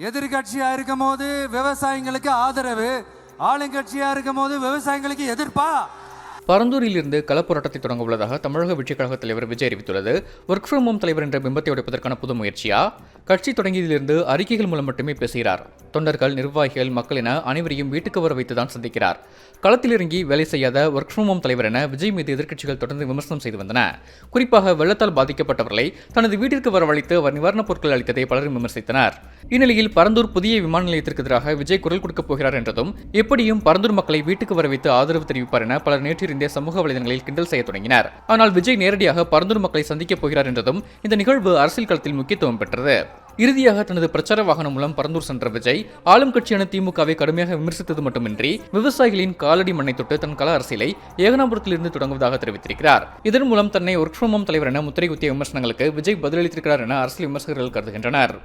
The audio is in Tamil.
எதிர்கட்சியா இருக்கும் போது விவசாயிங்களுக்கு ஆதரவு ஆளுங்கட்சியா இருக்கும் போது விவசாயிகளுக்கு எதிர்ப்பா? பரந்தூரிலிருந்து களப்போராட்டத்தை தொடங்க உள்ளதாக தமிழக வெற்றிக் கழக தலைவர் விஜய் அறிவித்துள்ளது. ஒர்க் ஃப்ரம் ஹோம் தலைவர் என்ற பிம்பத்தை உடைப்பதற்கான புது முயற்சியா? கட்சி தொடங்கியதிலிருந்து அறிக்கைகள் மூலம் மட்டுமே பேசுகிறார். தொண்டர்கள் நிர்வாகிகள் மக்கள் என அனைவரையும் வீட்டுக்கு வர வைத்துதான் சந்திக்கிறார். களத்தில் இறங்கி வேலை செய்யாத ஒர்க் ஃப்ரம் ஹோம் தலைவர் என விஜய் மீது எதிர்க்கட்சிகள் தொடர்ந்து விமர்சனம் செய்து வந்தன. குறிப்பாக வெள்ளத்தால் பாதிக்கப்பட்டவர்களை தனது வீட்டிற்கு வரவழைத்து அவர் நிவாரணப் பொருட்கள் அளித்ததை பலரும் விமர்சித்தனர். இந்நிலையில் பரந்தூர் புதிய விமான நிலையத்திற்கு எதிராக விஜய் குரல் கொடுக்கப் போகிறார் என்றதும் எப்படியும் பரந்தூர் மக்களை வீட்டுக்கு வர வைத்து ஆதரவு தெரிவிப்பார் என பலர் நேற்றிருந்தே சமூக வலைதளங்களில் கிண்டல் செய்ய தொடங்கினர். ஆனால் விஜய் நேரடியாக பரந்தூர் மக்களை சந்திக்கப் போகிறார் என்றதும் இந்த நிகழ்வு அரசியல் களத்தில் முக்கியத்துவம் பெற்றது. இறுதியாக தனது பிரச்சார வாகனம் மூலம் பரந்தூர் சென்ற விஜய் ஆளும் கட்சியான திமுகவை கடுமையாக விமர்சித்தது மட்டுமின்றி விவசாயிகளின் காலடி மண்ணை தொட்டு தன் கள அரசியலை ஏகனாபுரத்திலிருந்து தொடங்குவதாக தெரிவித்திருக்கிறார். இதன் மூலம் தன்னை ஒர்க் ஃப்ரம் ஹோம் தலைவர் என முத்திரை குத்திய விமர்சனங்களுக்கு விஜய் பதிலளித்திருக்கிறார் என அரசியல் விமர்சகர்கள் கருதுகின்றனர்.